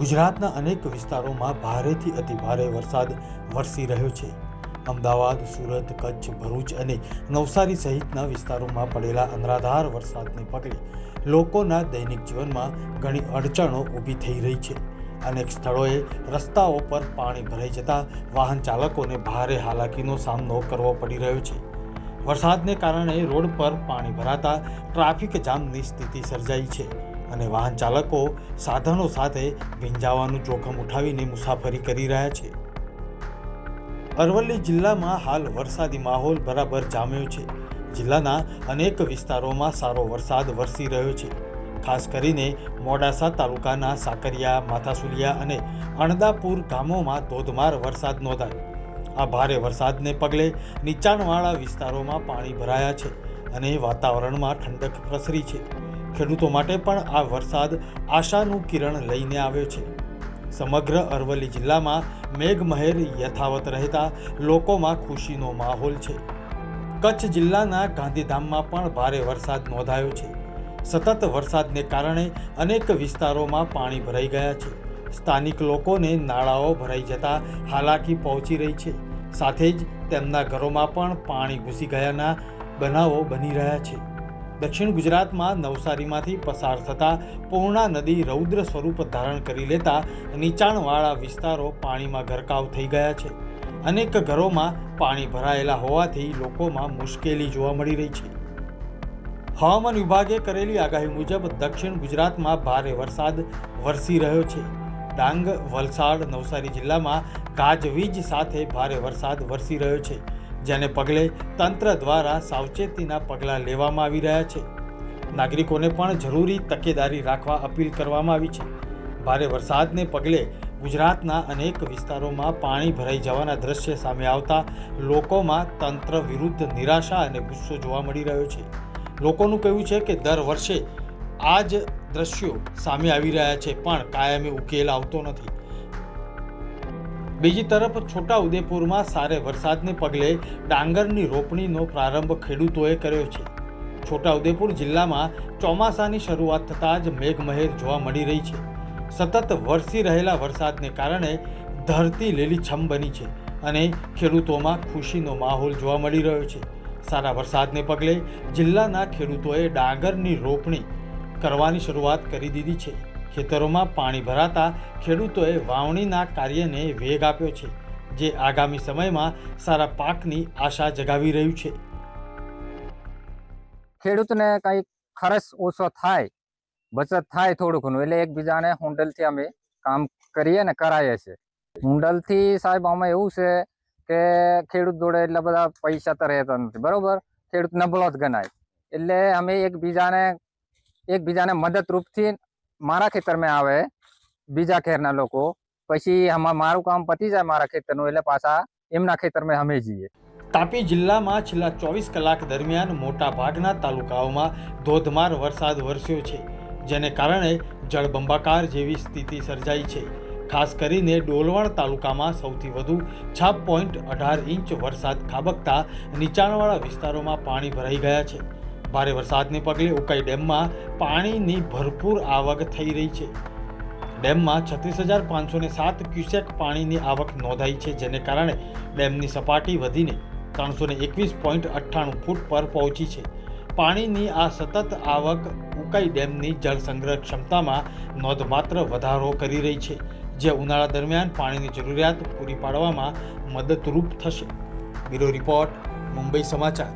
ગુજરાતના અનેક વિસ્તારોમાં ભારેથી અતિ ભારે વરસાદ વરસી રહ્યો છે. અમદાવાદ, સુરત, કચ્છ, ભરૂચ અને નવસારી સહિતના વિસ્તારોમાં પડેલા અનરાધાર વરસાદને પગલે લોકોના દૈનિક જીવનમાં ઘણી અડચણો ઊભી થઈ રહી છે. અનેક સ્થળોએ રસ્તાઓ પર પાણી ભરાઈ જતા વાહન ચાલકોને ભારે હાલાકીનો સામનો કરવો પડી રહ્યો છે. વરસાદને કારણે રોડ પર પાણી ભરાતા ટ્રાફિક જામની સ્થિતિ સર્જાઈ છે. અને વાહન ચાલકો સાધનો સાથે ભીંજાવાનું જોખમ ઉઠાવીને મુસાફરી કરી રહ્યા છે. અરવલ્લી જિલ્લામાં હાલ વરસાદી માહોલ બરાબર જામ્યો છે. જિલ્લાના અનેક વિસ્તારોમાં સારો વરસાદ વરસી રહ્યો છે. ખાસ કરીને મોડાસા તાલુકાના સાકરિયા, માથાસુલિયા અને અણદાપુર ગામોમાં ધોધમાર વરસાદ નોંધાયો. આ ભારે વરસાદને પગલે નીચાણવાળા વિસ્તારોમાં પાણી ભરાયા છે અને વાતાવરણમાં ઠંડક પ્રસરી છે. ખેડૂતો માટે પણ આ વરસાદ આશાનું કિરણ લઈને આવ્યો છે. સમગ્ર અરવલ્લી જિલ્લામાં મેઘમહેર યથાવત રહેતા લોકોમાં ખુશીનો માહોલ છે. કચ્છ જિલ્લાના ગાંધીધામમાં પણ ભારે વરસાદ નોંધાયો છે. સતત વરસાદને કારણે અનેક વિસ્તારોમાં પાણી ભરાઈ ગયા છે. સ્થાનિક લોકોને નાળાઓ ભરાઈ જતા હાલાકી પહોંચી રહી છે. સાથે જ તેમના ઘરોમાં પણ પાણી ઘૂસી ગયાના બનાવો બની રહ્યા છે. દક્ષિણ ગુજરાતમાં નવસારીમાંથી પસાર થતા પૂર્ણા નદી રૌદ્ર સ્વરૂપ ધારણ કરી લેતા નીચાણવાળા વિસ્તારો પાણીમાં ગરકાવ થઈ ગયા છે. અનેક ઘરોમાં પાણી ભરાયેલા હોવાથી લોકોમાં મુશ્કેલી જોવા મળી રહી છે. હવામાન વિભાગે કરેલી આગાહી મુજબ દક્ષિણ ગુજરાતમાં ભારે વરસાદ વરસી રહ્યો છે. ડાંગ, વલસાડ, નવસારી જિલ્લામાં ગાજવીજ સાથે ભારે વરસાદ વરસી રહ્યો છે. જેને પગલે તંત્ર દ્વારા સાવચેતીના પગલાં લેવામાં આવી રહ્યા છે. નાગરિકોને પણ જરૂરી તકેદારી રાખવા અપીલ કરવામાં આવી છે. ભારે વરસાદને પગલે ગુજરાતના અનેક વિસ્તારોમાં પાણી ભરાઈ જવાના દ્રશ્ય સામે આવતા લોકોમાં તંત્ર વિરુદ્ધ નિરાશા અને ગુસ્સો જોવા મળી રહ્યો છે. લોકોનું કહેવું છે કે દર વર્ષે આ જ દ્રશ્યો સામે આવી રહ્યા છે, પણ કાયમી ઉકેલ આવતો નથી. બીજી તરફ છોટા ઉદેપુરમાં સારે વરસાદને પગલે ડાંગરની રોપણીનો પ્રારંભ ખેડૂતોએ કર્યો છે. છોટા ઉદેપુર જિલ્લામાં ચોમાસાની શરૂઆત થતાં જ મેઘમહેર જોવા મળી રહી છે. સતત વરસી રહેલા વરસાદને કારણે ધરતી લીલીછમ બની છે અને ખેડૂતોમાં ખુશીનો માહોલ જોવા મળી રહ્યો છે. સારા વરસાદને પગલે જિલ્લાના ખેડૂતોએ ડાંગરની રોપણી કરવાની શરૂઆત કરી દીધી છે. ખેતરોમાં પાણી ભરાતા ખેડૂતોએ વાવણીના કાર્યને વેગ આપ્યો છે, જે આગામી સમયમાં સારા પાકની આશા જગાવી રહ્યું છે. ખેડૂતને કંઈક ખર્ચ ઓછો થાય, બચત થાય થોડું ઘણું એટલે એકબીજાને હુંડલથી અમે કામ કરીએ ને કરાવીએ છીએ. હુંડલથી સાહેબ આમાં એવું છે કે ખેડૂત જોડે એટલા બધા પૈસા તો રહેતા નથી, બરોબર? ખેડૂત નબળો જ ગણાય. એટલે અમે એકબીજાને એકબીજાને મદદરૂપથી મારા ખેતરમાં આવે, બીજા ખેરના લોકો, પછી મારું કામ પતી જાય મારા ખેતરનું, એટલે પાછા એમના ખેતરમાં અમે જઈએ. તાપી જિલ્લામાં છેલ્લા ચોવીસ કલાક દરમિયાન મોટા ભાગના તાલુકાઓમાં ધોધમાર વરસાદ વરસ્યો છે, જેને કારણે જળબંબાકાર જેવી સ્થિતિ સર્જાઈ છે. ખાસ કરીને ડોલવણ તાલુકામાં સૌથી વધુ છ પોઈન્ટ અઢાર ઇંચ વરસાદ ખાબકતા નીચાણવાળા વિસ્તારોમાં પાણી ભરાઈ ગયા છે. ભારે વરસાદને પગલે ઉકાઈ ડેમમાં પાણીની ભરપૂર આવક થઈ રહી છે. ડેમમાં છત્રીસ હજાર પાંચસો ને સાત ક્યુસેક પાણીની આવક નોંધાઈ છે, જેને કારણે ડેમની સપાટી વધીને ત્રણસો ને એકવીસ પોઈન્ટ અઠ્ઠાણું ફૂટ પર પહોંચી છે. પાણીની આ સતત આવક ઉકાઈ ડેમની જળ સંગ્રહ ક્ષમતામાં નોંધપાત્ર વધારો કરી રહી છે, જે ઉનાળા દરમિયાન પાણીની જરૂરિયાત પૂરી પાડવામાં મદદરૂપ થશે. બ્યુરો રિપોર્ટ, મુંબઈ સમાચાર.